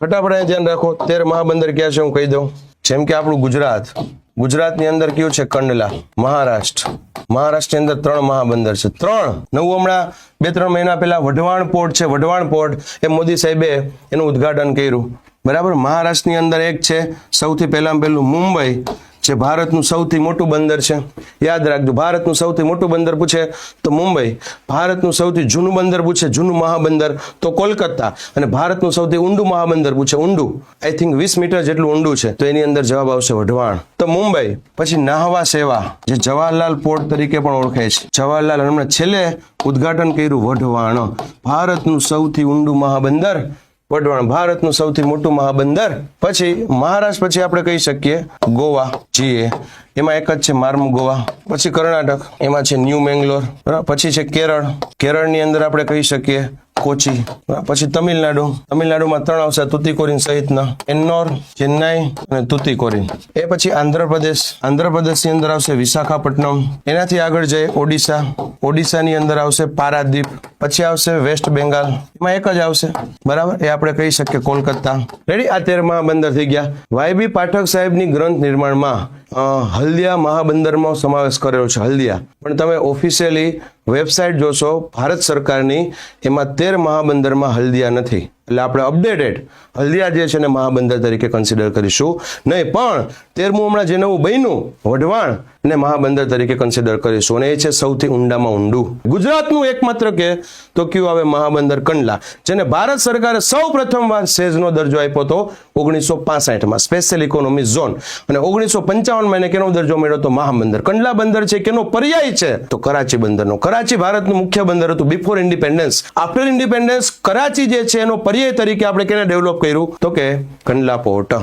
ફટાફટ ધ્યાન રાખો તેર મહાબંદર ક્યાં છે હું કહી દઉં. જેમ કે આપણું ગુજરાત. ગુજરાતની અંદર કયું છે? કંડલા. મહારાષ્ટ્ર. મહારાષ્ટ્રની અંદર ત્રણ મહાબંદર છે. ત્રણ. નવું હમણાં બે, ત્રણ મહિના પહેલા વઢવાણ પોર્ટ છે. વઢવાણ પોર્ટ એ મોદી સાહેબે એનું ઉદ્ઘાટન કર્યું. બરાબર? મહારાષ્ટ્રની અંદર એક છે. સૌથી પહેલામાં પહેલું મુંબઈ. જે ભારતનું સૌથી મોટું બંદર છે. યાદ રાખજો, ભારતનું સૌથી મોટું બંદર પૂછે તો મુંબઈ, ભારતનું સૌથી જૂનું બંદર પૂછે જૂનું મહાબંદર તો કોલકાતા અને ભારતનું સૌથી ઊંડું મહાબંદર પૂછે ઊંડું. આઈ થિંક વીસ મીટર જેટલું ઊંડું છે તો એની અંદર જવાબ આવશે વઢવાણ. તો મુંબઈ, પછી નાહવા સેવા, જે જવાહરલાલ પોર્ટ તરીકે પણ ઓળખાય છે. જવાહરલાલ હમણાં છેલ્લે ઉદ્ઘાટન કર્યું વઢવાણ. ભારતનું સૌથી ઊંડું મહાબંદર વઢવાણ ભારતનું સૌથી મોટું મહાબંદર. પછી મહારાષ્ટ્ર પછી આપણે કહી શકીએ ગોવા. જીએ. એમાં એક જ છે માર્મુ ગોવા. પછી કર્ણાટક. એમાં છે ન્યૂ મેંગ્લોર. પછી છે કેરળ. કેરળની અંદર આપણે કહી શકીએ કોચી. પછી તમિલનાડુ. તમિલનાડુમાં ત્રણ આવશે તુતિકોરીન સહિતના. એન્નોર, ચેન્નાઈ અને તુતિકોરીન. એ પછી આંધ્રપ્રદેશ. આંધ્રપ્રદેશની અંદર આવશે વિશાખાપટ્ટનમ. એનાથી આગળ જઈએ ઓડિશા. ઓડિશાની અંદર આવશે પારાદીપ. પછી આવશે વેસ્ટ બેંગાલ. એમાં એક જ આવશે. બરાબર? એ આપણે કહી શકીએ કોલકાતા. રેડી આ તેર મહાબંદર થઈ ગયા. વાયબી પાઠક સાહેબની ગ્રંથ નિર્માણમાં હલ્દિયા મહાબંદરમાં સમાવેશ કરેલો છે, હલ્દિયા. પણ તમે ઓફિશિયલી વેબસાઇટ જોશો, ભારત સરકારની એમાં તેર મહાબંદરમાં હલ્દિયા નથી. એટલે આપણે અપડેટેડ હલ્દિયા જે છે ને મહાબંદર તરીકે કન્સિડર કરીશું. નહીં, પણ તેરમું હમણાં જે નવું બન્યું, વઢવાણ ને મહાબંદર તરીકે કન્સિડર કરીશું. અને એ છે સૌથી ઊંડામાં ઊંડું. ગુજરાતનું એકમાત્ર કે, તો કયું આવે મહાબંદર કંડલા, જેને ભારત સરકારે સૌ પ્રથમવાર સેઝનો દરજ્જો આપ્યો હતો ઓગણીસો પાસઠમાં સ્પેશિયલ ઇકોનોમી ઝોન અને ઓગણીસો પંચાવનમાં એને કેનો દરજ્જો મળ્યો તો મહાબંદર. કંડલા બંદર છે, કેનો પર્યાય છે, તો કરાચી બંદરનો. કરાચી ભારતનું મુખ્ય બંદર હતું. Before independence after independence Karachi જે છે એનો પર્યાય તરીકે આપણે કેને ડેવલપ કર્યું? તો કે કંડલા પોર્ટ.